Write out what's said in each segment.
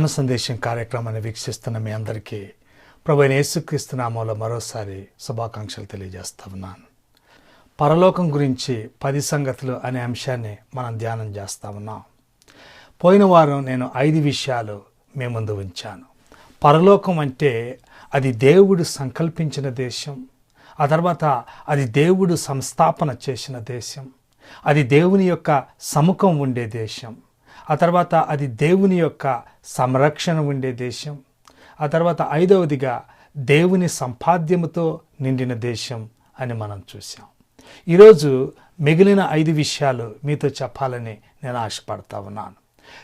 జ్ఞాన సందేశం కార్యక్రమాన్ని వీక్షిస్తున్న మీ అందరికీ ప్రభు యేసుక్రీస్తు నామంలో మరోసారి శుభాకాంక్షలు తెలియజేస్తా ఉన్నాను. పరలోకం గురించి పది సంగతులు అనే అంశాన్ని మనం ధ్యానం చేస్తా ఉన్నాం. పోయిన వారం నేను ఐదు విషయాలు మీ ముందు ఉంచాను. పరలోకం అంటే అది దేవుడు సంకల్పించిన దేశం ఆ తర్వాత అది దేవుడు సంస్థాపన చేసిన దేశం అది దేవుని యొక్క సముఖం ఉండే దేశం ఆ తర్వాత అది దేవుని యొక్క సంరక్షణ ఉండే దేశం. ఆ తర్వాత ఐదవదిగా దేవుని సంపాద్యముతో నిండిన దేశం అని మనం చూసాం ఈరోజు మిగిలిన ఐదు విషయాలు మీతో చెప్పాలని నేను ఆశపడతా ఉన్నాను.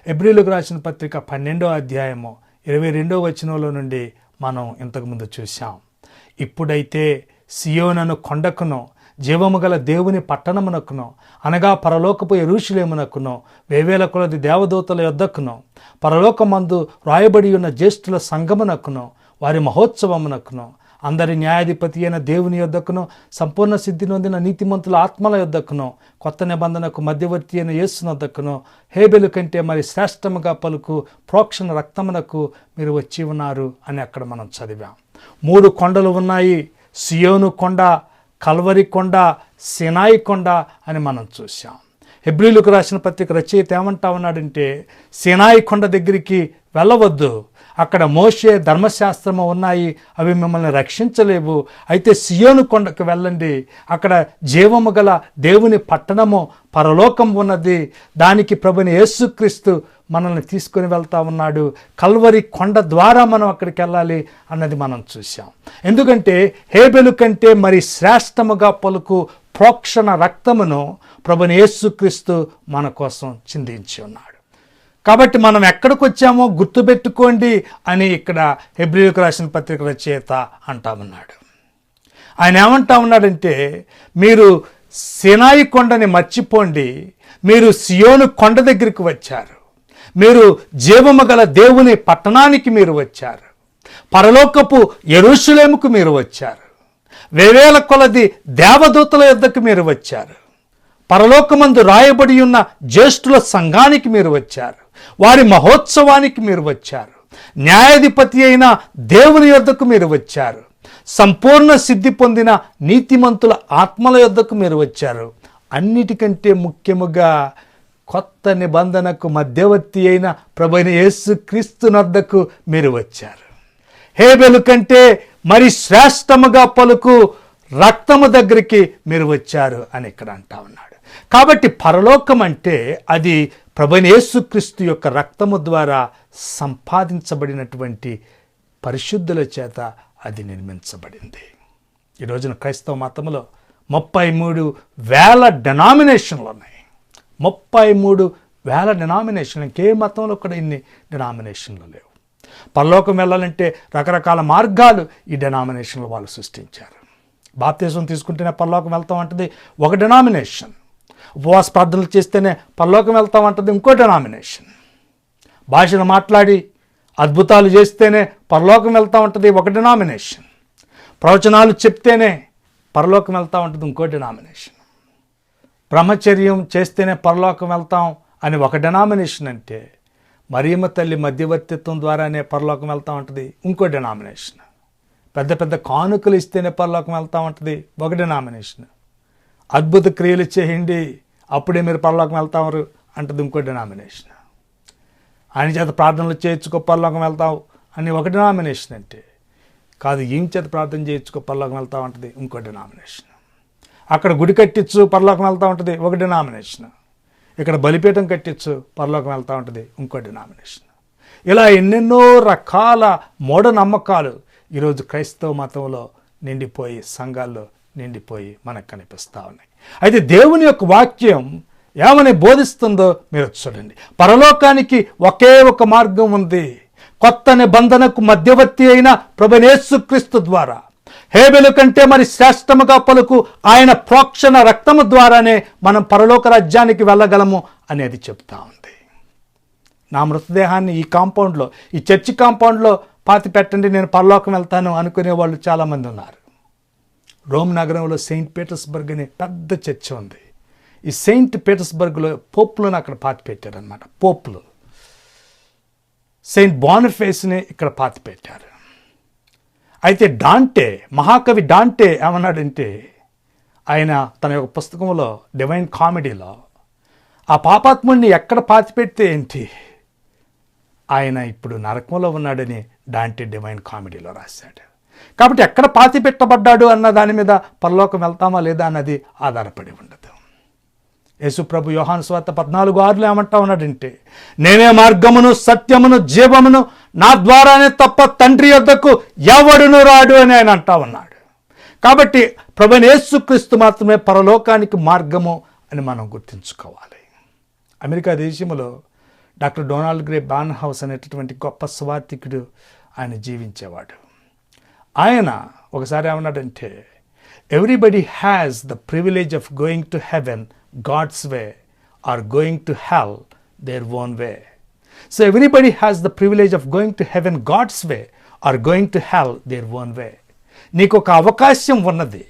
ఎబ్రిలకు రాసిన పత్రిక పన్నెండో అధ్యాయము ఇరవై రెండో వచనంలో నుండి మనం ఇంతకుముందు చూసాం ఇప్పుడైతే సియోనను కొండకును జీవము గల దేవుని పట్టణమునకును అనగా పరలోకపు ఎరుషులేమునకును వేవేల కొలది దేవదూతల యొద్దకును పరలోకమందు రాయబడి ఉన్న జ్యేష్ఠుల సంగమునకును వారి మహోత్సవమునకును అందరి న్యాయాధిపతి అయిన దేవుని యొద్దకును సంపూర్ణ సిద్ధి నొందిన నీతిమంతుల ఆత్మల యొద్దకును కొత్త నిబంధనకు మధ్యవర్తి అయిన యేసునొద్దకును హేబెలు కంటే మరి శ్రేష్టముగా పలుకు ప్రోక్షణ రక్తమునకు మీరు వచ్చి ఉన్నారు అని అక్కడ మనం చదివాం. మూడు కొండలు ఉన్నాయి. సియోను కొండ కల్వరి కొండ సినాయి కొండ అని మనం చూసాం హెబ్రిలకు రాసిన పత్రిక రచయిత ఏమంటా ఉన్నాడంటే సినాయి కొండ దగ్గరికి వెళ్ళవద్దు. అక్కడ మోషే ధర్మశాస్త్రము ఉన్నాయి అవి మిమ్మల్ని రక్షించలేవు. అయితే సియోను కొండకు వెళ్ళండి. అక్కడ జీవము గల దేవుని పట్టణము పరలోకం ఉన్నది. దానికి ప్రభుని యేసుక్రీస్తు మనల్ని తీసుకొని వెళ్తా ఉన్నాడు. కల్వరి కొండ ద్వారా మనం అక్కడికి వెళ్ళాలి అన్నది మనం చూసాం ఎందుకంటే హేబెలు కంటే మరి శ్రేష్టముగా పలుకు ప్రోక్షణ రక్తమును ప్రభుని యేసుక్రీస్తు మన కోసం చిందించి ఉన్నాడు. కాబట్టి మనం ఎక్కడికి వచ్చామో గుర్తుపెట్టుకోండి అని ఇక్కడ హెబ్రిలకు రాసిన పత్రిక రచయిత అంటా ఉన్నాడు. ఆయన ఏమంటా ఉన్నాడంటే మీరు సినాయి కొండని మర్చిపోండి మీరు సియోను కొండ దగ్గరికి వచ్చారు. మీరు జీవము గల దేవుని పట్టణానికి మీరు వచ్చారు. పరలోకపు ఎరుషులేముకు మీరు వచ్చారు. వేవేల కొలది దేవదూతల యొద్దకు మీరు వచ్చారు. పరలోకమందు రాయబడి ఉన్న జ్యేష్ఠుల సంఘానికి మీరు వచ్చారు. వారి మహోత్సవానికి మీరు వచ్చారు. న్యాయాధిపతి అయిన దేవుని యొద్దకు మీరు వచ్చారు. సంపూర్ణ సిద్ధి పొందిన నీతిమంతుల ఆత్మల యొద్దకు మీరు వచ్చారు. అన్నిటికంటే ముఖ్యముగా కొత్త నిబంధనకు మధ్యవర్తి అయిన ప్రభైన యేసు క్రీస్తునద్దకు మీరు వచ్చారు. హేబెలు కంటే మరి శ్రేష్టముగా పలుకు రక్తము దగ్గరికి మీరు వచ్చారు అని ఇక్కడ అంటా ఉన్నాడు. కాబట్టి పరలోకం అంటే అది ప్రభుని యేసుక్రీస్తు యొక్క రక్తము ద్వారా సంపాదించబడినటువంటి పరిశుద్ధుల చేత అది నిర్మించబడింది. ఈ రోజున క్రైస్తవ మతంలో ముప్పై మూడు వేల డెనామినేషన్లు ఉన్నాయి. ముప్పై మూడు వేల డినామినేషన్లు. ఇంకే మతంలో కూడా ఇన్ని డినామినేషన్లు లేవు. పరలోకం వెళ్ళాలంటే రకరకాల మార్గాలు ఈ డినామినేషన్లు వాళ్ళు సృష్టించారు. బాప్తీసం తీసుకుంటేనే పరలోకం వెళ్తాం అంటది ఒక డినామినేషన్. ఉపవాస ప్రార్థనలు చేస్తేనే పరలోకం వెళ్తాం అంటది ఇంకో డినామినేషన్. భాషను మాట్లాడి అద్భుతాలు చేస్తేనే పరలోకం వెళ్తా ఉంటుంది ఒక డినామినేషన్. ప్రవచనాలు చెప్తేనే పరలోకం వెళ్తా ఉంటుంది ఇంకో డినామినేషన్. బ్రహ్మచర్యం చేస్తేనే పరలోకం వెళ్తాం అని ఒక డినామినేషన్ అంటే మరియమ్మ తల్లి మధ్యవర్తిత్వం ద్వారానే పరలోకం వెళ్తా ఉంటుంది ఇంకో డినామినేషన్ పెద్ద పెద్ద కానుకలు ఇస్తేనే పరలోకం వెళ్తా ఉంటుంది ఒక డినామినేషన్ అద్భుత క్రియలు చేయండి అప్పుడే మీరు పరలోకం వెళ్తామరు అంటది ఇంకో డినామినేషన్ ఆయన చేత ప్రార్థనలు చేయించుకో పరలోకం వెళ్తావు అని ఒక డినామినేషన్ అంటే కాదు ఏం చేత ప్రార్థన చేయించుకో పరలోకం వెళ్తావు అంటది. ఇంకో డినామినేషన్ అక్కడ గుడి కట్టించు పరలోకం వెళ్తూ ఉంటుంది ఒక డినామినేషన్ ఇక్కడ బలిపీఠం కట్టించు పరలోకం వెళ్తూ ఉంటుంది ఇంకో డినామినేషన్ ఇలా ఎన్నెన్నో రకాల మూఢనమ్మకాలు ఈరోజు క్రైస్తవ మతంలో నిండిపోయి సంఘాల్లో నిండిపోయి మనకు కనిపిస్తూ ఉన్నాయి. అయితే దేవుని యొక్క వాక్యం ఏమని బోధిస్తుందో మీరు చూడండి. పరలోకానికి ఒకే ఒక మార్గం ఉంది. కొత్త నిబంధనకు మధ్యవర్తి అయిన ప్రభనేసుక్రీస్తు ద్వారా. హేబెలు కంటే మరి శ్రేష్టముగా పలుకు ఆయన ప్రోక్షణ రక్తము ద్వారానే మనం పరలోక రాజ్యానికి వెళ్ళగలము అనేది చెప్తా ఉంది. నా మృతదేహాన్ని ఈ కాంపౌండ్లో ఈ చర్చి కాంపౌండ్లో పాతి పెట్టండి నేను పరలోకం వెళ్తాను అనుకునే వాళ్ళు చాలామంది ఉన్నారు. రోమ్ నగరంలో సెయింట్ పీటర్స్బర్గ్ అనే పెద్ద చర్చ్ ఉంది. ఈ సెయింట్ పీటర్స్బర్గ్లో పోప్లను అక్కడ పాతి పెట్టారనమాట పోప్లు. సెయింట్ బానిఫేస్ని ఇక్కడ పాతి పెట్టారు. అయితే డాంటే మహాకవి డాంటే ఏమన్నాడంటే ఆయన తన యొక్క పుస్తకంలో డివైన్ కామెడీలో ఆ పాపాత్ముడిని ఎక్కడ పాతిపెడితే ఏంటి? ఆయన ఇప్పుడు నరకంలో ఉన్నాడని డాంటే డివైన్ కామెడీలో రాశాడు. కాబట్టి ఎక్కడ పాతి పెట్టబడ్డాడు అన్న దాని మీద పరలోకం వెళ్తామా లేదా అన్నది ఆధారపడి ఉండదు. యేసుప్రభు యోహాను స్వార్త పద్నాలుగు ఆరులు ఏమంటా ఉన్నాడంటే నేనే మార్గమును సత్యమును జీవమును నా ద్వారానే తప్ప తండ్రి యొద్దకు ఎవడును రాడు అని ఆయన అంటా ఉన్నాడు. కాబట్టి ప్రభు యేసుక్రీస్తు మాత్రమే పరలోకానికి మార్గము అని మనం గుర్తుంచుకోవాలి. అమెరికా దేశంలో డాక్టర్ డొనాల్డ్ గ్రే బాన్ హౌస్ అనేటటువంటి గొప్ప స్వార్థికుడు ఆయన జీవించేవాడు. ఆయన ఒకసారి ఏమన్నాడంటే everybody has the privilege of going to heaven God's way are going to hell their own way so everybody has the privilege of going to heaven God's way are going to hell their own way నీకు ఒక అవకాశం ఉన్నది.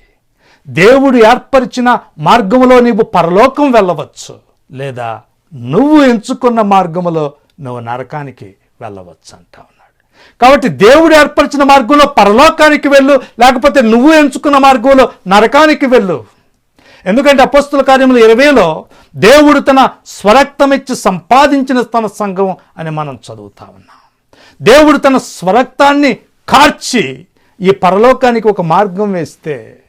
దేవుడు ఏర్పరిచిన మార్గములో నీవు పరలోకం వెళ్ళవచ్చు లేదా నువ్వు ఎంచుకున్న మార్గములో నువ్వు నరకానికి వెళ్ళవచ్చు అంటా ఉన్నాడు. కాబట్టి దేవుడు ఏర్పరిచిన మార్గంలో పరలోకానికి వెళ్ళు లేకపోతే నువ్వు ఎంచుకున్న మార్గంలో నరకానికి వెళ్ళు. ఎందుకంటే అపస్తుల కార్యములు ఇరవైలో దేవుడు తన స్వరక్తమిచ్చి సంపాదించిన తన సంఘం అని మనం చదువుతా ఉన్నాం. దేవుడు తన స్వరక్తాన్ని కార్చి ఈ పరలోకానికి ఒక మార్గం వేస్తే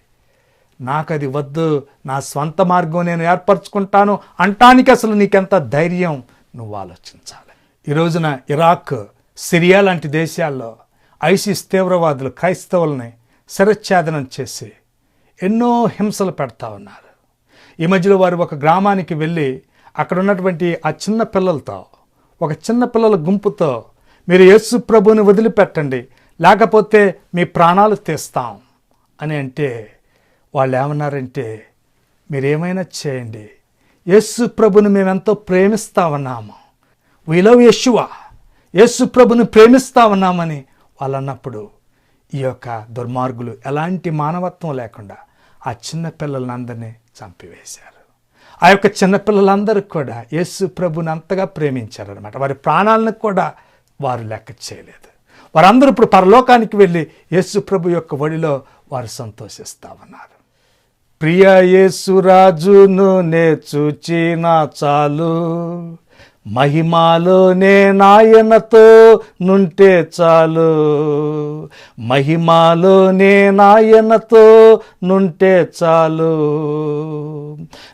నాకు అది వద్దు నా స్వంత మార్గం నేను ఏర్పరచుకుంటాను అంటానికి అసలు నీకెంత ధైర్యం? నువ్వు ఆలోచించాలి. ఈ రోజున ఇరాక్ సిరియా లాంటి దేశాల్లో ఐసిస్ తీవ్రవాదులు క్రైస్తవుల్ని శిరచ్ఛేదనం చేసి ఎన్నో హింసలు పెడతా ఉన్నారు. ఈ మధ్యలో వారు ఒక గ్రామానికి వెళ్ళి అక్కడ ఉన్నటువంటి ఆ చిన్న పిల్లలతో ఒక చిన్న పిల్లల గుంపుతో మీరు యేసు ప్రభుని వదిలిపెట్టండి లేకపోతే మీ ప్రాణాలు తీస్తాం అని అంటే వాళ్ళు ఏమన్నారంటే మీరేమైనా చేయండి. యేసు ప్రభుని మేమెంతో ప్రేమిస్తా ఉన్నాము. వీ లవ్ యశువ యేసు ప్రభుని ప్రేమిస్తా ఉన్నామని వాళ్ళు అన్నప్పుడు ఈ యొక్క దుర్మార్గులు ఎలాంటి మానవత్వం లేకుండా ఆ చిన్న పిల్లలందరినీ చంపివేశారు. ఆ యొక్క చిన్నపిల్లలందరూ కూడా యేసు ప్రభుని అంతగా ప్రేమించారనమాట వారి ప్రాణాలను కూడా వారు లెక్క చేయలేదు. వారందరూ ఇప్పుడు పరలోకానికి వెళ్ళి యేసు ప్రభు యొక్క ఒడిలో వారు సంతోషిస్తా ఉన్నారు. ప్రియ యేసురాజును నే చూచినా చాలు. మహిమాలోనే నాయనతో నుంటే చాలు. మహిమాలోనే నాయనతో నుంటే చాలు.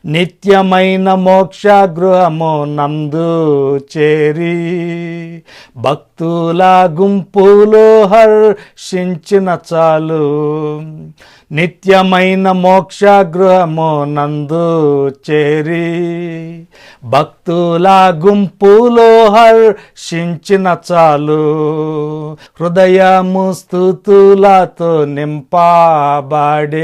నిత్యమైన మోక్ష గృహము నందు చేరి భక్తుల గుంపులో హర్షించిన చాలు. నిత్యమైన మోక్ష గృహము నందు చేరి భక్తుల గుంపులో హర్షించిన చాలు. హృదయము స్థుతులతో నింపబడే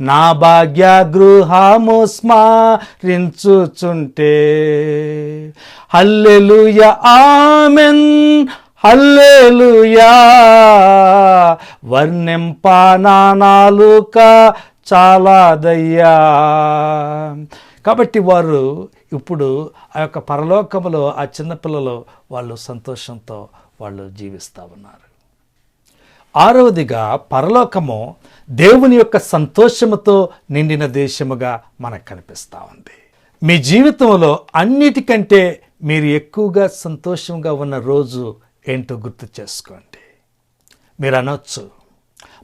నా భాగ్య గృహము స్మరించుచుంటే. హల్లెలూయ ఆమెన్. హల్లేలుయా. వర్ణింపానాలుక చాలా దయ్యా కాబట్టి వారు ఇప్పుడు ఆ యొక్క పరలోకములో ఆ చిన్నపిల్లలు వాళ్ళు సంతోషంతో వాళ్ళు జీవిస్తూ ఉన్నారు. ఆరవదిగా పరలోకము దేవుని యొక్క సంతోషముతో నిండిన దేశముగా మనకు కనిపిస్తూ ఉంది. మీ జీవితంలో అన్నిటికంటే మీరు ఎక్కువగా సంతోషంగా ఉన్న రోజు ఏంటో గుర్తు చేసుకోండి. మీరు అనొచ్చు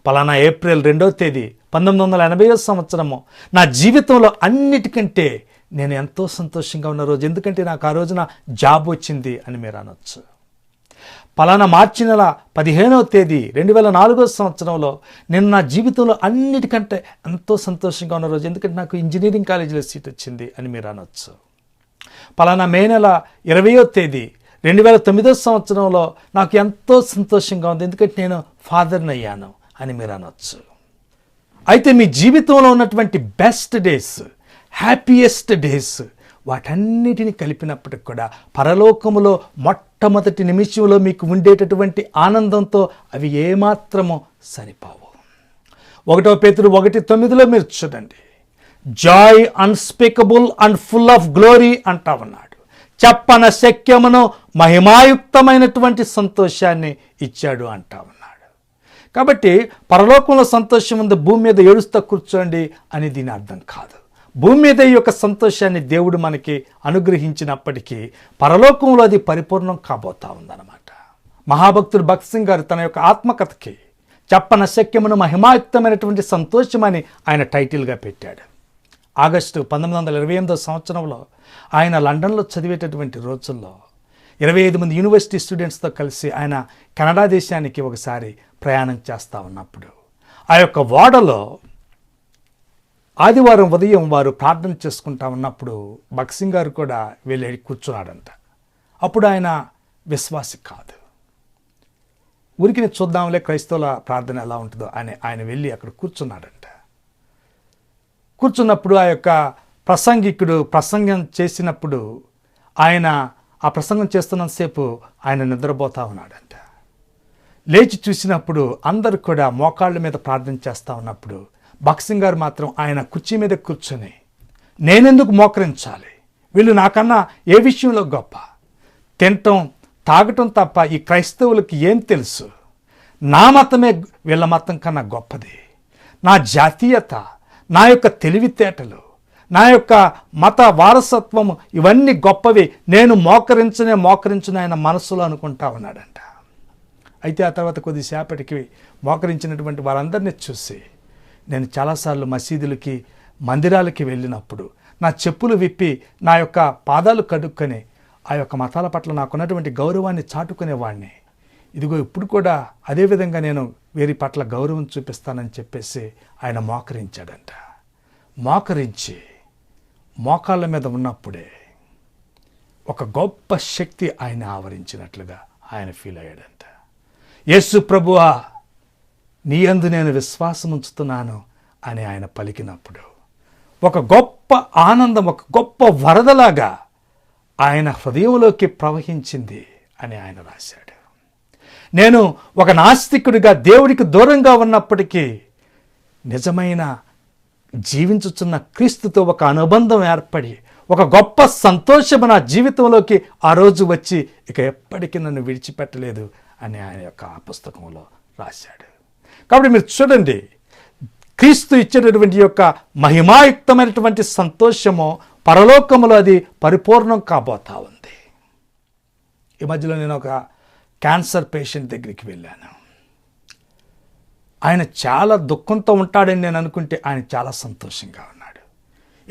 పలానా ఏప్రిల్ రెండవ తేదీ పంతొమ్మిది వందల ఎనభై సంవత్సరము నా జీవితంలో అన్నిటికంటే నేను ఎంతో సంతోషంగా ఉన్న రోజు ఎందుకంటే నాకు ఆ రోజున జాబ్ వచ్చింది అని మీరు అనొచ్చు. పలానా మార్చి నెల పదిహేనవ తేదీ రెండు వేల నాలుగో సంవత్సరంలో నేను నా జీవితంలో అన్నిటికంటే ఎంతో సంతోషంగా ఉన్న రోజు ఎందుకంటే నాకు ఇంజనీరింగ్ కాలేజీలో సీట్ వచ్చింది అని మీరు అనొచ్చు. పలానా మే నెల ఇరవయో తేదీ రెండు వేల తొమ్మిదో సంవత్సరంలో నాకు ఎంతో సంతోషంగా ఉంది. ఎందుకంటే నేను ఫాదర్ని అయ్యాను అని మీరు అనొచ్చు. అయితే మీ జీవితంలో ఉన్నటువంటి బెస్ట్ డేస్ హ్యాపీయెస్ట్ డేస్ వాటన్నిటిని కలిపినప్పటికి కూడా పరలోకములో మొట్టమొదటి నిమిషంలో మీకు ఉండేటటువంటి ఆనందంతో అవి ఏమాత్రమో సరిపోవు. ఒకటో పేతురు ఒకటి తొమ్మిదిలో మీరు చూడండి. Joy unspeakable and full of glory అంటా ఉన్నాడు. చెప్పన శక్యమును మహిమాయుక్తమైనటువంటి సంతోషాన్ని ఇచ్చాడు అంటా ఉన్నాడు. కాబట్టి పరలోకంలో సంతోషం ఉంది భూమి మీద ఏడుస్తా కూర్చోండి అని దీని అర్థం కాదు. భూమి మీద ఈ యొక్క సంతోషాన్ని దేవుడు మనకి అనుగ్రహించినప్పటికీ పరలోకంలో అది పరిపూర్ణం కాబోతా ఉందన్నమాట. మహాభక్తుడు భక్త్ సింగ్ గారు తన యొక్క ఆత్మకథకి చెప్పన శక్యమును మహిమాయుక్తమైనటువంటి సంతోషమని ఆయన టైటిల్గా పెట్టాడు. ఆగస్టు పంతొమ్మిది వందల ఇరవై ఎనిమిదో సంవత్సరంలో ఆయన లండన్లో చదివేటటువంటి రోజుల్లో ఇరవై ఐదు మంది యూనివర్సిటీ స్టూడెంట్స్తో కలిసి ఆయన కెనడా దేశానికి ఒకసారి ప్రయాణం చేస్తూ ఉన్నప్పుడు ఆ యొక్క ఓడలో ఆదివారం ఉదయం వారు ప్రార్థన చేసుకుంటా ఉన్నప్పుడు బక్సింగ్ గారు కూడా వెళ్ళి కూర్చున్నాడంట. అప్పుడు ఆయన విశ్వాసి కాదు. ఉరికిని చూద్దాంలే క్రైస్తవుల ప్రార్థన ఎలా ఉంటుందో అని ఆయన వెళ్ళి అక్కడ కూర్చున్నాడంట. కూర్చున్నప్పుడు ఆ యొక్క ప్రసంగికుడు ప్రసంగం చేసినప్పుడు ఆయన ఆ ప్రసంగం చేస్తున్నంతసేపు ఆయన నిద్రపోతా ఉన్నాడంట. లేచి చూసినప్పుడు అందరు కూడా మోకాళ్ళ మీద ప్రార్థన చేస్తూ ఉన్నప్పుడు భక్సింగ్ గారు మాత్రం ఆయన కుర్చీ మీద కూర్చొని నేనెందుకు మోకరించాలి? వీళ్ళు నాకన్నా ఏ విషయంలో గొప్ప? తినటం తాగటం తప్ప ఈ క్రైస్తవులకి ఏం తెలుసు? నా మతమే వీళ్ళ మతం కన్నా గొప్పది. నా జాతీయత నా యొక్క తెలివితేటలు నా యొక్క మత వారసత్వము ఇవన్నీ గొప్పవి. నేను మోకరించనే మోకరించిన ఆయన మనస్సులో అనుకుంటా ఉన్నాడంట. అయితే ఆ తర్వాత కొద్దిసేపటికి మోకరించినటువంటి వారందరినీ చూసి నేను చాలాసార్లు మసీదులకి మందిరాలకి వెళ్ళినప్పుడు నా చెప్పులు విప్పి నా యొక్క పాదాలు కడుక్కొని ఆ యొక్క మతాల పట్ల నాకున్నటువంటి గౌరవాన్ని చాటుకునేవాడిని ఇదిగో ఇప్పుడు కూడా అదేవిధంగా నేను వీరి పట్ల గౌరవం చూపిస్తానని చెప్పేసి ఆయన మోకరించాడంట. మోకరించి మోకాళ్ళ మీద ఉన్నప్పుడే ఒక గొప్ప శక్తి ఆయన ఆవరించినట్లుగా ఆయన ఫీల్ అయ్యాడంట. యేసు ప్రభువా నీ అందు నేను విశ్వాసం ఉంచుతున్నాను అని ఆయన పలికినప్పుడు ఒక గొప్ప ఆనందం ఒక గొప్ప వరదలాగా ఆయన హృదయంలోకి ప్రవహించింది అని ఆయన రాశాడు. నేను ఒక నాస్తికుడిగా దేవుడికి దూరంగా ఉన్నప్పటికీ నిజమైన జీవించుచున్న క్రీస్తుతో ఒక అనుబంధం ఏర్పడి ఒక గొప్ప సంతోషము నా జీవితంలోకి ఆ రోజు వచ్చి ఇక ఎప్పటికీ నన్ను విడిచిపెట్టలేదు అని ఆయన యొక్క పుస్తకంలో రాశాడు. కాబట్టి మీరు చూడండి క్రీస్తు ఇచ్చేటటువంటి యొక్క మహిమాయుక్తమైనటువంటి సంతోషము పరలోకములో అది పరిపూర్ణం కాబోతా ఉంది. ఈ మధ్యలో నేను ఒక క్యాన్సర్ పేషెంట్ దగ్గరికి వెళ్ళాను. ఆయన చాలా దుఃఖంతో ఉంటాడని నేను అనుకుంటే ఆయన చాలా సంతోషంగా ఉన్నాడు.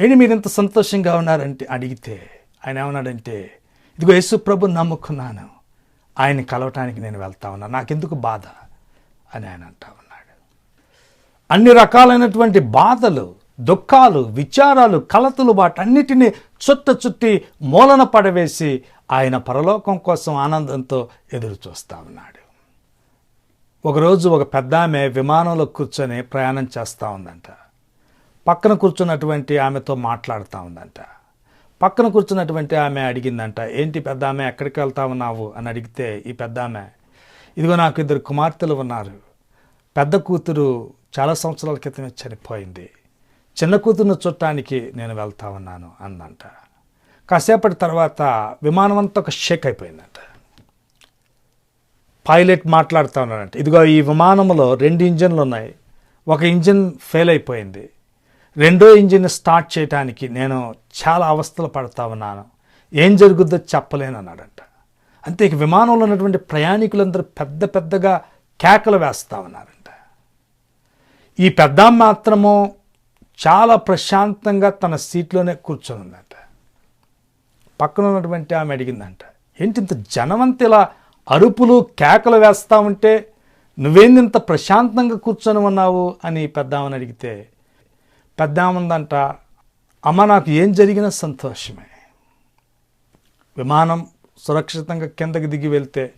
ఏంటి మీరు ఇంత సంతోషంగా ఉన్నారంటే అడిగితే ఆయన ఏమన్నాడంటే ఇదిగో యేసు ప్రభు నమ్ముకున్నాను. ఆయన్ని కలవటానికి నేను వెళ్తా ఉన్నాను నాకెందుకు బాధ? అని ఆయన అంటా ఉన్నాడు. అన్ని రకాలైనటువంటి బాధలు దుఃఖాలు విచారాలు కలతలు వాటన్నిటినీ చుట్ట చుట్టి మూలన పడవేసి ఆయన పరలోకం కోసం ఆనందంతో ఎదురు చూస్తా ఉన్నాడు. ఒకరోజు ఒక పెద్ద ఆమె విమానంలో కూర్చొని ప్రయాణం చేస్తూ ఉందంట. పక్కన కూర్చున్నటువంటి ఆమెతో మాట్లాడుతూ ఉందంట. పక్కన కూర్చున్నటువంటి ఆమె అడిగిందంట ఏంటి పెద్ద ఆమె ఎక్కడికి వెళ్తా ఉన్నావు? అని అడిగితే ఈ పెద్ద ఆమె ఇదిగో నాకు ఇద్దరు కుమార్తెలు ఉన్నారు. పెద్ద కూతురు చాలా సంవత్సరాల క్రితమే చనిపోయింది. చిన్న కూతురును చుట్టానికి నేను వెళ్తా ఉన్నాను అందంట కాసేపటి తర్వాత విమానం అంతా ఒక షేక్ అయిపోయిందంట. పైలట్ మాట్లాడుతూ ఉన్నాడంట. ఇదిగో ఈ విమానంలో రెండు ఇంజన్లు ఉన్నాయి. ఒక ఇంజిన్ ఫెయిల్ అయిపోయింది. రెండో ఇంజిన్ స్టార్ట్ చేయడానికి నేను చాలా అవస్థలు పడతా ఉన్నాను. ఏం జరుగుద్దో చెప్పలేను అన్నాడంట. అంతే ఇక విమానంలో ఉన్నటువంటి ప్రయాణికులందరూ పెద్ద పెద్దగా కేకలు వేస్తూ ఉన్నారంట. ఈ పెద్ద మాత్రము చాలా ప్రశాంతంగా తన సీట్లోనే కూర్చొని ఉందంట. పక్కన ఉన్నటువంటి ఆమె అడిగిందంట ఏంటి ఇంత జనమంత ఇలా అరుపులు కేకలు వేస్తా ఉంటే నువ్వేంది ఇంత ప్రశాంతంగా కూర్చొని ఉన్నావు? అని పెద్దామని అడిగితే పెద్దామందంట అమ్మ నాకు ఏం జరిగినా సంతోషమే. విమానం సురక్షితంగా కిందకి దిగి వెళ్తే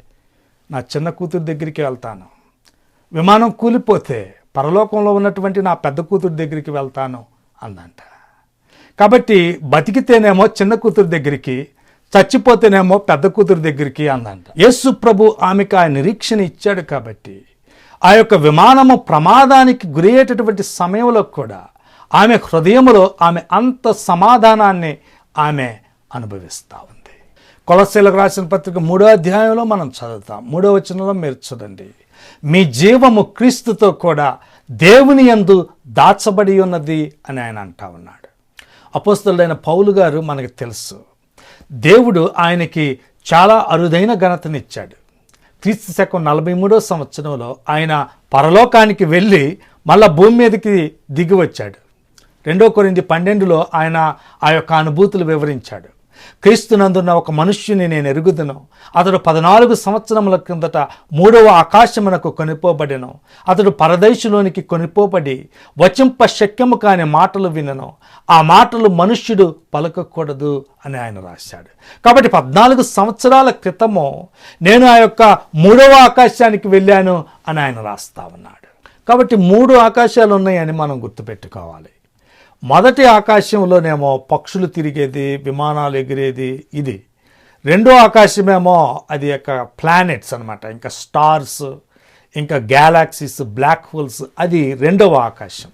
నా చిన్న కూతురు దగ్గరికి వెళ్తాను. విమానం కూలిపోతే పరలోకంలో ఉన్నటువంటి నా పెద్ద కూతురు దగ్గరికి వెళ్తాను అందంట కాబట్టి బతికితేనేమో చిన్న కూతురు దగ్గరికి చచ్చిపోతేనేమో పెద్ద కూతురు దగ్గరికి అందంట యేసు ప్రభు ఆమెకు ఆ నిరీక్షణ ఇచ్చాడు కాబట్టి ఆ యొక్క విమానము ప్రమాదానికి గురయ్యేటటువంటి సమయంలో కూడా ఆమె హృదయంలో ఆమె అంత సమాధానాన్ని ఆమె అనుభవిస్తూ ఉంది. కొలసీలకు రాసిన పత్రిక మూడో అధ్యాయంలో మనం చదువుతాం. మూడో వచనంలో మీరు చూడండి. మీ జీవము క్రీస్తుతో కూడా దేవుని యందు దాచబడి ఉన్నది అని ఆయన అంటా ఉన్నాడు. అపోస్తులైన పౌలు గారు మనకు తెలుసు. దేవుడు ఆయనకి చాలా అరుదైన ఘనతనిచ్చాడు. క్రీస్తు శకం నలభై మూడో సంవత్సరంలో ఆయన పరలోకానికి వెళ్ళి మళ్ళా భూమి మీదకి దిగి వచ్చాడు రెండో కొరింది పన్నెండులో ఆయన ఆ యొక్క అనుభూతులు వివరించాడు. క్రీస్తునందున్న ఒక మనుష్యుని నేను ఎరుగుదును. అతడు పద్నాలుగు సంవత్సరముల కిందట మూడవ ఆకాశమునకు కొనిపోబడెను. అతడు పరదేశులోనికి కొనిపోబడి వచింప శక్యము కాని మాటలు వినను. ఆ మాటలు మనుష్యుడు పలకకూడదు అని ఆయన రాశాడు. కాబట్టి పద్నాలుగు సంవత్సరాల క్రితము నేను ఆ యొక్క మూడవ ఆకాశానికి వెళ్ళాను అని ఆయన రాస్తా ఉన్నాడు. కాబట్టి మూడు ఆకాశాలు ఉన్నాయని మనం గుర్తుపెట్టుకోవాలి. మొదటి ఆకాశంలోనేమో పక్షులు తిరిగేది విమానాలు ఎగిరేది ఇది. రెండో ఆకాశమేమో అది యొక్క ప్లానెట్స్ అనమాట ఇంకా స్టార్స్ ఇంకా గ్యాలాక్సీస్ బ్లాక్ హోల్స్ అది రెండవ ఆకాశం.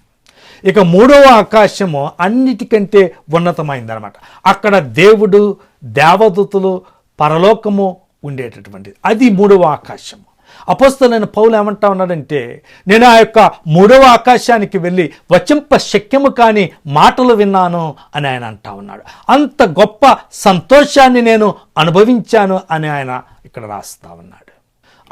ఇక మూడవ ఆకాశము అన్నిటికంటే ఉన్నతమైంది అనమాట అక్కడ దేవుడు దేవదూతులు పరలోకము ఉండేటటువంటిది. అది మూడవ ఆకాశము. అపోస్తలైన పౌలు ఏమంటా ఉన్నాడంటే నేను ఆ యొక్క మూడవ ఆకాశానికి వెళ్ళి వచింప శక్యము కాని మాటలు విన్నాను అని ఆయన అంటా ఉన్నాడు. అంత గొప్ప సంతోషాన్ని నేను అనుభవించాను అని ఆయన ఇక్కడ రాస్తా ఉన్నాడు.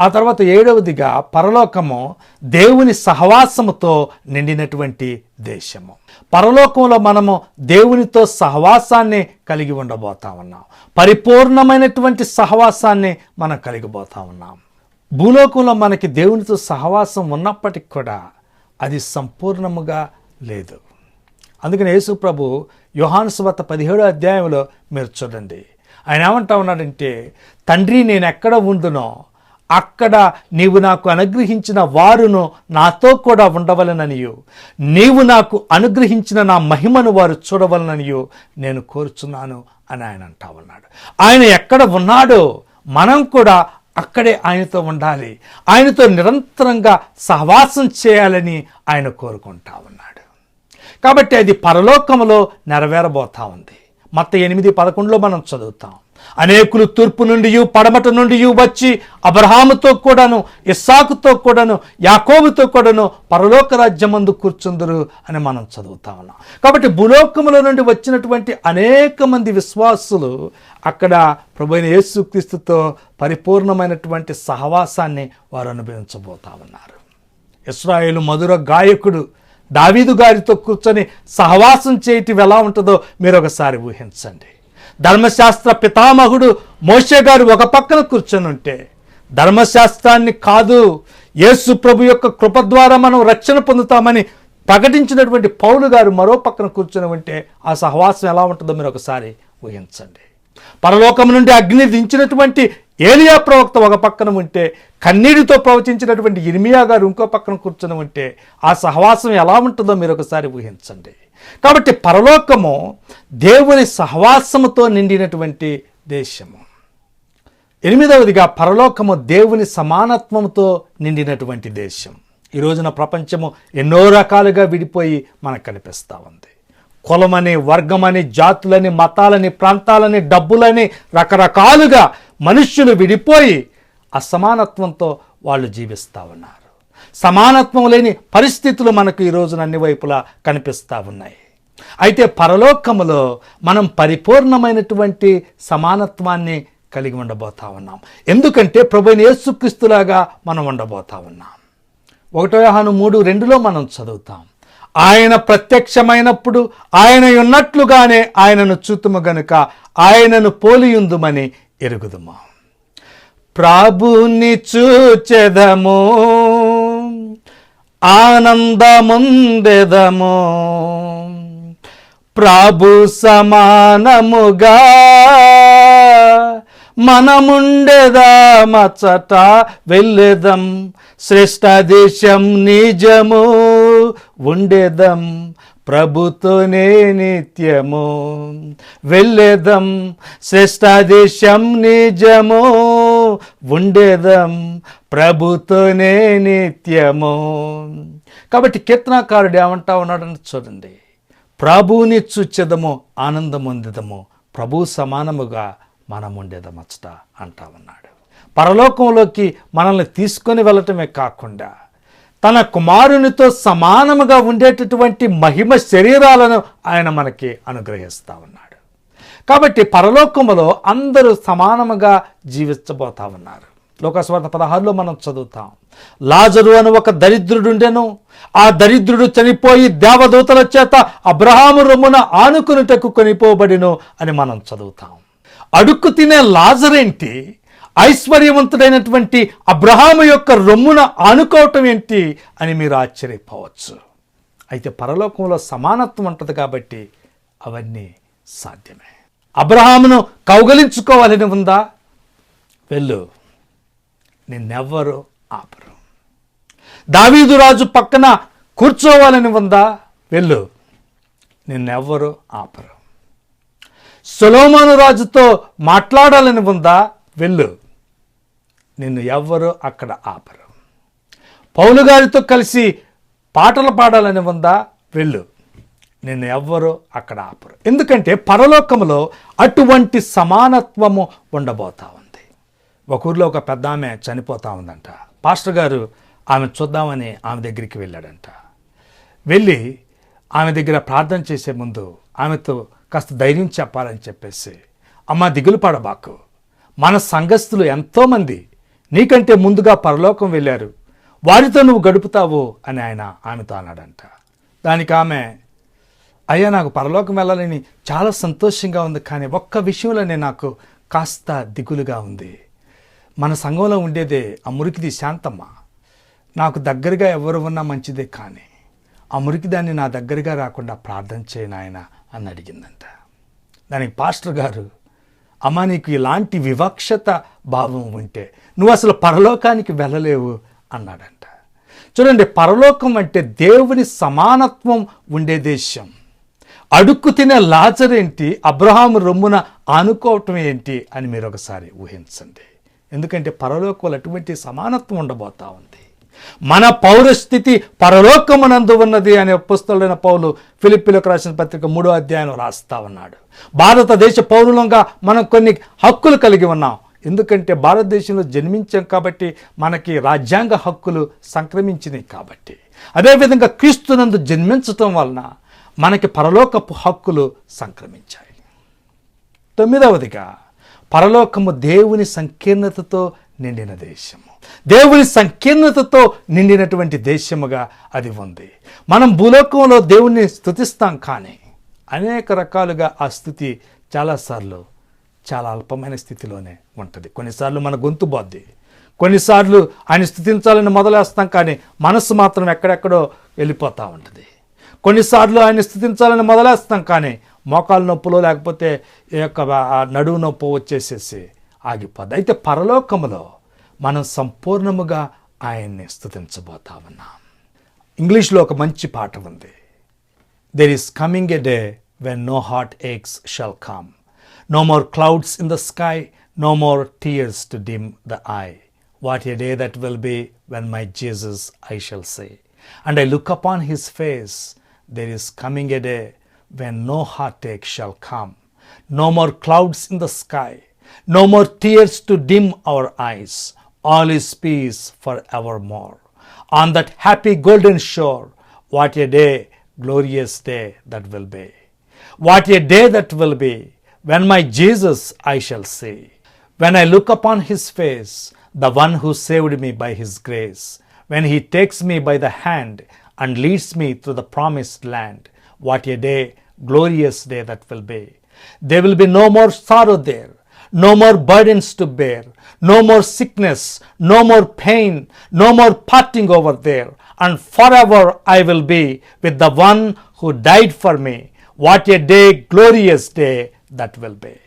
ఆ తర్వాత ఏడవదిగా పరలోకము దేవుని సహవాసముతో నిండినటువంటి దేశము. పరలోకంలో మనము దేవునితో సహవాసాన్ని కలిగి ఉండబోతా ఉన్నాం. పరిపూర్ణమైనటువంటి సహవాసాన్ని మనం కలిగిపోతా ఉన్నాం. భూలోకంలో మనకి దేవునితో సహవాసం ఉన్నప్పటికి కూడా అది సంపూర్ణముగా లేదు. అందుకని యేసు ప్రభు యోహాను సువార్త పదిహేడో అధ్యాయంలో మీరు చూడండి. ఆయన ఏమంటా ఉన్నాడంటే తండ్రి నేను ఎక్కడ ఉండునో అక్కడ నీవు నాకు అనుగ్రహించిన వారును నాతో కూడా ఉండవలననియు. నీవు నాకు అనుగ్రహించిన నా మహిమను వారు చూడవలననియు. నేను కోరుచున్నాను అని ఆయన అంటా ఉన్నాడు. ఆయన ఎక్కడ ఉన్నాడో మనం కూడా అక్కడే ఆయనతో ఉండాలి. ఆయనతో నిరంతరంగా సహవాసం చేయాలని ఆయన కోరుకుంటా ఉన్నాడు. కాబట్టి అది పరలోకములో నెరవేరబోతా ఉంది. మత ఎనిమిది పదకొండులో మనం చదువుతాం. అనేకులు తూర్పు నుండి పడమట నుండి వచ్చి అబ్రహాముతో కూడాను ఇస్సాకుతో కూడాను యాకోబుతో కూడాను పరలోక రాజ్యమందు కూర్చుందరు అని మనం చదువుతా ఉన్నాం. కాబట్టి భూలోకముల నుండి వచ్చినటువంటి అనేక మంది విశ్వాసులు అక్కడ ప్రభుైన యేసుక్రీస్తుతో పరిపూర్ణమైనటువంటి సహవాసాన్ని వారు అనుభవించబోతా ఉన్నారు. ఇస్రాయేల్ మధుర గాయకుడు దావీదు గారితో కూర్చొని సహవాసం చేయటం ఎలా ఉంటుందో మీరు ఒకసారి ఊహించండి. ధర్మశాస్త్ర పితామహుడు మోషే గారు ఒక పక్కన కూర్చొనుంటే ధర్మశాస్త్రాన్ని కాదు యేసు ప్రభు యొక్క కృప ద్వారా మనం రక్షణ పొందుతామని ప్రకటించినటువంటి పౌలు గారు మరో పక్కన కూర్చొని ఉంటే ఆ సహవాసం ఎలా ఉంటుందో మీరు ఒకసారి ఊహించండి. పరలోకం నుండి అగ్ని దించినటువంటి ఏలియా ప్రవక్త ఒక పక్కన ఉంటే కన్నీటితో ప్రవచించినటువంటి ఇర్మియా గారు ఇంకో పక్కన కూర్చొని ఉంటే ఆ సహవాసం ఎలా ఉంటుందో మీరు ఒకసారి ఊహించండి. కాబట్టి పరలోకము దేవుని సహవాసముతో నిండినటువంటి దేశము. ఎనిమిదవదిగా పరలోకము దేవుని సమానత్వంతో నిండినటువంటి దేశం. ఈ రోజున ప్రపంచము ఎన్నో రకాలుగా విడిపోయి మనకు కనిపిస్తూ ఉంది. కులమని వర్గమని జాతులని మతాలని ప్రాంతాలని డబ్బులని రకరకాలుగా మనుష్యులు విడిపోయి అసమానత్వంతో వాళ్ళు జీవిస్తూ ఉన్నారు. సమానత్వం లేని పరిస్థితులు మనకు ఈ రోజున అన్ని వైపులా కనిపిస్తూ ఉన్నాయి. అయితే పరలోకములో మనం పరిపూర్ణమైనటువంటి సమానత్వాన్ని కలిగి ఉండబోతా ఉన్నాం. ఎందుకంటే ప్రభుని యేసుక్రీస్తులాగా మనం ఉండబోతా ఉన్నాం. ఒకటో యోహాను మూడు రెండులో మనం చదువుతాం. ఆయన ప్రత్యక్షమైనప్పుడు ఆయన ఉన్నట్లుగానే ఆయనను చూతుము గనుక ఆయనను పోలియుందుమని ఎరుగుదుమా. ప్రభుని చూచెదము ఆనందముందెదము. ప్రభు సమానముగా మనముండెదా మచ్చట వెళ్ళెదం. శ్రేష్ట దేశం నిజము ఉండేదం. ప్రభుతోనే నిత్యము. వెళ్ళేదం శ్రేష్ట దేశం నిజము. ఉండేదం ప్రభుతోనే నిత్యము. కాబట్టి కీర్తనాకారుడు ఏమంటా ఉన్నాడని చూడండి ప్రభువుని చూచెదము ఆనందం పొందదము ప్రభు సమానముగా మనం ఉండేదమచ్చట అంటా ఉన్నాడు. పరలోకంలోకి మనల్ని తీసుకొని వెళ్ళటమే కాకుండా తన కుమారునితో సమానముగా ఉండేటటువంటి మహిమ శరీరాలను ఆయన మనకి అనుగ్రహిస్తూ ఉన్నాడు. కాబట్టి పరలోకములో అందరూ సమానముగా జీవించబోతా ఉన్నారు. లోకస్వార్థ పదహారులో మనం చదువుతాం. లాజరు అని ఒక దరిద్రుడుండెను. ఆ దరిద్రుడు చనిపోయి దేవదూతల చేత అబ్రహాము రొమ్మున ఆనుకునుటకు కొనిపోబడిను అని మనం చదువుతాం. అడుక్కు తినే లాజరేంటి? ఐశ్వర్యవంతుడైనటువంటి అబ్రహాము యొక్క రొమ్మున ఆనుకోవటం ఏంటి అని మీరు ఆశ్చర్యపోవచ్చు. అయితే పరలోకంలో సమానత్వం ఉంటుంది కాబట్టి అవన్నీ సాధ్యమే. అబ్రహామును కౌగలించుకోవాలని ఉందా? వెళ్ళు నిన్నెవ్వరు ఆపరు. దావీదు రాజు పక్కన కూర్చోవాలని ఉందా? వెళ్ళు నిన్నెవ్వరు ఆపరు. సొలోమాను రాజుతో మాట్లాడాలని ఉందా? వెళ్ళు నిన్ను ఎవ్వరు అక్కడ ఆపరు. పౌలు గారితో కలిసి పాటలు పాడాలని ఉందా? వెళ్ళు. నిన్ను ఎవ్వరు అక్కడ ఆపరు. ఎందుకంటే పరలోకములో అటువంటి సమానత్వము ఉండబోతా ఉంది. ఒక ఊర్లో ఒక పెద్ద ఆమె చనిపోతా ఉందంట. పాస్టర్ గారు ఆమె చూద్దామని ఆమె దగ్గరికి వెళ్ళాడంట. వెళ్ళి ఆమె దగ్గర ప్రార్థన చేసే ముందు ఆమెతో కాస్త ధైర్యం చెప్పాలని చెప్పేసి అమ్మ దిగులు పడబాకు. మన సంఘస్థులు ఎంతోమంది నీకంటే ముందుగా పరలోకం వెళ్ళారు. వారితో నువ్వు గడుపుతావు అని ఆయన ఆమెతో అన్నాడంట. దానికి ఆమె అయ్యా నాకు పరలోకం వెళ్ళాలని చాలా సంతోషంగా ఉంది కానీ ఒక్క విషయంలోనే నాకు కాస్త దిగులుగా ఉంది. మన సంఘంలో ఉండేదే ఆ మురికిది శాంతమ్మ. నాకు దగ్గరగా ఎవరు ఉన్నా మంచిదే కానీ ఆ మురికి దాన్ని నా దగ్గరగా రాకుండా ప్రార్థన చేయను ఆయన అని అడిగిందంట. దానికి పాస్టర్ గారు అమ్మ నీకు ఇలాంటి వివక్షత భావం ఉంటే నువ్వు అసలు పరలోకానికి వెళ్ళలేవు అన్నాడంట. చూడండి పరలోకం అంటే దేవుని సమానత్వం ఉండే దేశం. అడుక్కు తినే లాజరేంటి అబ్రహాము రొమ్మున ఆనుకోవటం ఏంటి? అని మీరు ఒకసారి ఊహించండి. ఎందుకంటే పరలోకంలో అటువంటి సమానత్వం ఉండబోతా ఉంది. మన పౌరస్థితి పరలోకమునందు ఉన్నది అనే పుస్తకమైన పౌలు ఫిలిప్పీలకు రాసిన పత్రిక మూడో అధ్యాయం రాస్తా ఉన్నాడు. భారతదేశ పౌరులంగా మనం కొన్ని హక్కులు కలిగి ఉన్నాం. ఎందుకంటే భారతదేశంలో జన్మించాం కాబట్టి మనకి రాజ్యాంగ హక్కులు సంక్రమించినాయి కాబట్టి. అదేవిధంగా క్రీస్తునందు జన్మించటం వలన మనకి పరలోకపు హక్కులు సంక్రమించాయి. తొమ్మిదవదిగా పరలోకము దేవుని సంకీర్ణతతో నిండిన దేశం. దేవుని సంకీర్ణతతో నిండినటువంటి దేశముగా అది ఉంది. మనం భూలోకంలో దేవుణ్ణి స్థుతిస్తాం కానీ అనేక రకాలుగా ఆ స్థుతి చాలాసార్లు చాలా అల్పమైన స్థితిలోనే ఉంటుంది. కొన్నిసార్లు మన గొంతు బాద్ది. కొన్నిసార్లు ఆయన స్థుతించాలని మొదలేస్తాం కానీ మనస్సు మాత్రం ఎక్కడెక్కడో వెళ్ళిపోతూ ఉంటుంది. కొన్నిసార్లు ఆయన స్థుతించాలని మొదలేస్తాం కానీ మోకాలు నొప్పులో లేకపోతే ఈ యొక్క నడువు నొప్పి వచ్చేసేసి ఆగిపోద్ది. అయితే పరలోకములో మనం సంపూర్ణముగా ఆయన్ని స్థుతించబోతా ఉన్నాం ఇంగ్లీష్లో ఒక మంచి పాట ఉంది. There is coming a day when no heart aches shall come no more clouds in the sky no more tears to dim the eye what a day that will be when my Jesus I shall see and I look upon his face there is coming a day when no heart Ek shall come no more clouds in the sky no more tears to dim our ice All is peace forevermore. On that happy golden shore, what a day, glorious day that will be. What a day that will be when my Jesus I shall see. When I look upon his face, the one who saved me by his grace, when he takes me by the hand and leads me to the promised land, what a day, glorious day that will be. There will be no more sorrow there, no more burdens to bear, no more sickness, no more pain, no more parting over there, and forever I will be with the one who died for me. What a day, glorious day that will be.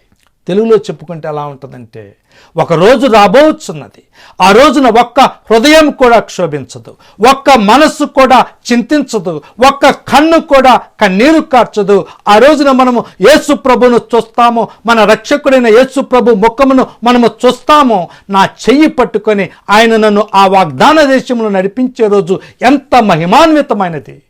తెలుగులో చెప్పుకుంటే ఎలా ఉంటుందంటే ఒక రోజు రాబోచున్నది. ఆ రోజున ఒక్క హృదయం కూడా క్షోభించదు. ఒక్క మనస్సు కూడా చింతించదు. ఒక్క కన్ను కూడా కన్నీరు కార్చదు. ఆ రోజున మనము యేసు ప్రభును చూస్తాము. మన రక్షకుడైన యేసు ప్రభు ముఖమును మనము చూస్తాము. నా చెయ్యి పట్టుకొని ఆయన నన్ను ఆ వాగ్దాన దేశంలో నడిపించే రోజు ఎంత మహిమాన్వితమైనది.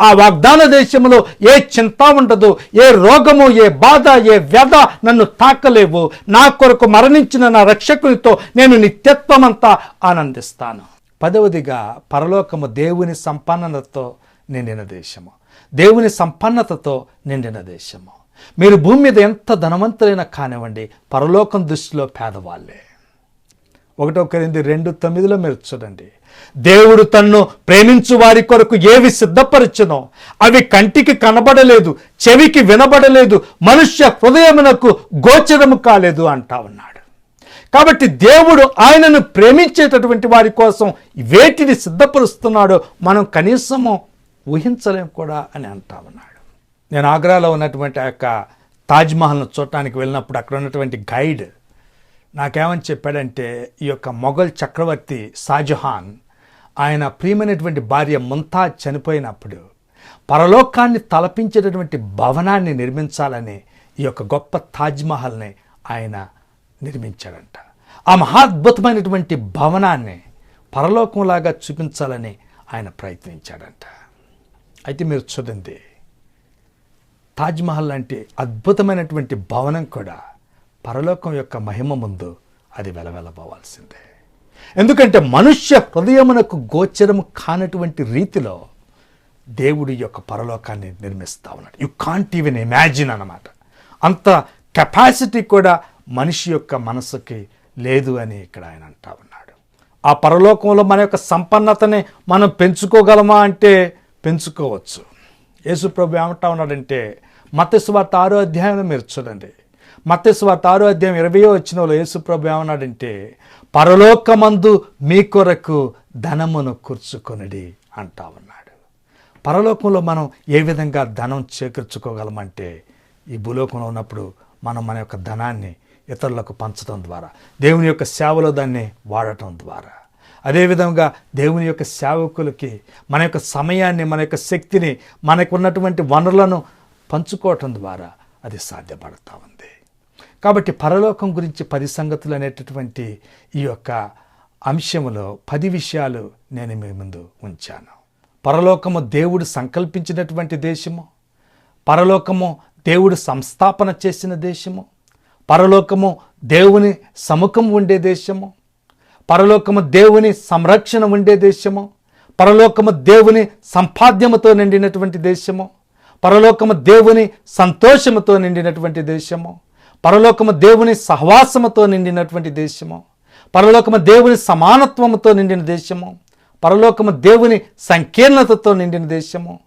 ఆ వాగ్దాన దేశంలో ఏ చింత ఉండదు ఏ రోగము ఏ బాధ ఏ వ్యధ నన్ను తాకలేవు. నా కొరకు మరణించిన నా రక్షకునితో నేను నిత్యత్వమంతా ఆనందిస్తాను. పదవదిగా పరలోకము దేవుని సంపన్నతతో నిండిన దేశము. దేవుని సంపన్నతతో నిండిన దేశము. మీరు భూమి మీద ఎంత ధనవంతులైనా కానివ్వండి పరలోకం దృష్టిలో పేదవాళ్ళే. ఒకటో కరింది రెండు తొమ్మిదిలో మీరు చూడండి. దేవుడు తన్ను ప్రేమించు వారి కొరకు ఏవి సిద్ధపరచునో అవి కంటికి కనబడలేదు చెవికి వినబడలేదు మనుష్య హృదయమునకు గోచరము కాలేదు అంటా ఉన్నాడు. కాబట్టి దేవుడు ఆయనను ప్రేమించేటటువంటి వారి కోసం వేటిని సిద్ధపరుస్తున్నాడో మనం కనీసము ఊహించలేం కూడా అని అంటా ఉన్నాడు. నేను ఆగ్రాలో ఉన్నటువంటి ఆ యొక్క తాజ్మహల్ను చూడటానికి వెళ్ళినప్పుడు అక్కడ ఉన్నటువంటి గైడ్ నాకేమని చెప్పాడంటే ఈ యొక్క మొఘల్ చక్రవర్తి షాజహాన్ ఆయన ప్రియమైనటువంటి భార్య ముంతా చనిపోయినప్పుడు పరలోకాన్ని తలపించేటటువంటి భవనాన్ని నిర్మించాలని ఈ యొక్క గొప్ప తాజ్మహల్ని ఆయన నిర్మించాడంట. ఆ మహాద్భుతమైనటువంటి భవనాన్ని పరలోకంలాగా చూపించాలని ఆయన ప్రయత్నించాడంట. అయితే మీరు చూడండి తాజ్మహల్ లాంటి అద్భుతమైనటువంటి భవనం కూడా పరలోకం యొక్క మహిమ ముందు అది వెలవెలబోవాల్సిందే. ఎందుకంటే మనుష్య హృదయమునకు గోచరము కానటువంటి రీతిలో దేవుడి యొక్క పరలోకాన్ని నిర్మిస్తా ఉన్నాడు. యు కాంట్ ఈవెన్ ఇమాజిన్ అన్నమాట. అంత కెపాసిటీ కూడా మనిషి యొక్క మనసుకి లేదు అని ఇక్కడ ఆయన అంటా ఉన్నాడు. ఆ పరలోకంలో మన యొక్క సంపన్నతని మనం పెంచుకోగలమా అంటే పెంచుకోవచ్చు. యేసుప్రభు ఏమంటా ఉన్నాడంటే మత్స్వార్త ఆరో అధ్యాయంలో మీరు చూడండి. మత్స్వార్త ఆరో అధ్యాయం ఇరవయో వచ్చినలో యేసుప్రభు ఏమన్నాడంటే పరలోకమందు మీ కొరకు ధనమును కూర్చుకొనిడి అంటా ఉన్నాడు. పరలోకంలో మనం ఏ విధంగా ధనం చేకూర్చుకోగలమంటే ఈ భూలోకంలో ఉన్నప్పుడు మనం మన యొక్క ధనాన్ని ఇతరులకు పంచడం ద్వారా దేవుని యొక్క సేవలో దాన్ని వాడటం ద్వారా. అదేవిధంగా దేవుని యొక్క సేవకులకి మన యొక్క సమయాన్ని మన యొక్క శక్తిని మనకు ఉన్నటువంటి వనరులను పంచుకోవటం ద్వారా అది సాధ్యపడతా ఉంది. కాబట్టి పరలోకం గురించి పది సంగతులు అనేటటువంటి ఈ యొక్క అంశములో పది విషయాలు నేను మీ ముందు ఉంచాను. పరలోకము దేవుడు సంకల్పించినటువంటి దేశము. పరలోకము దేవుడు సంస్థాపన చేసిన దేశము. పరలోకము దేవుని సముఖం ఉండే దేశము. పరలోకము దేవుని సంరక్షణ ఉండే దేశము. పరలోకము దేవుని సంపాద్యముతో నిండినటువంటి దేశము. పరలోకము దేవుని సంతోషముతో నిండినటువంటి దేశము. పరలోకము దేవుని సహవాసముతో నిండినటువంటి దేశము. పరలోకము దేవుని సమానత్వముతో నిండిన దేశము. పరలోకము దేవుని సంకీర్ణతతో నిండిన దేశము.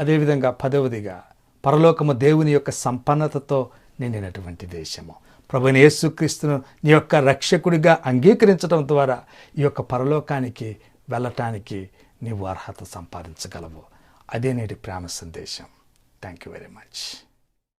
అదేవిధంగా పదవదిగా పరలోకము దేవుని యొక్క సంపన్నతతో నిండినటువంటి దేశము. ప్రభుని యేసుక్రీస్తును నీ యొక్క రక్షకుడిగా అంగీకరించడం ద్వారా ఈ యొక్క పరలోకానికి వెళ్ళటానికి నీవు అర్హత సంపాదించగలవు. అదే నేటి ప్రేమ సందేశం. Thank you very much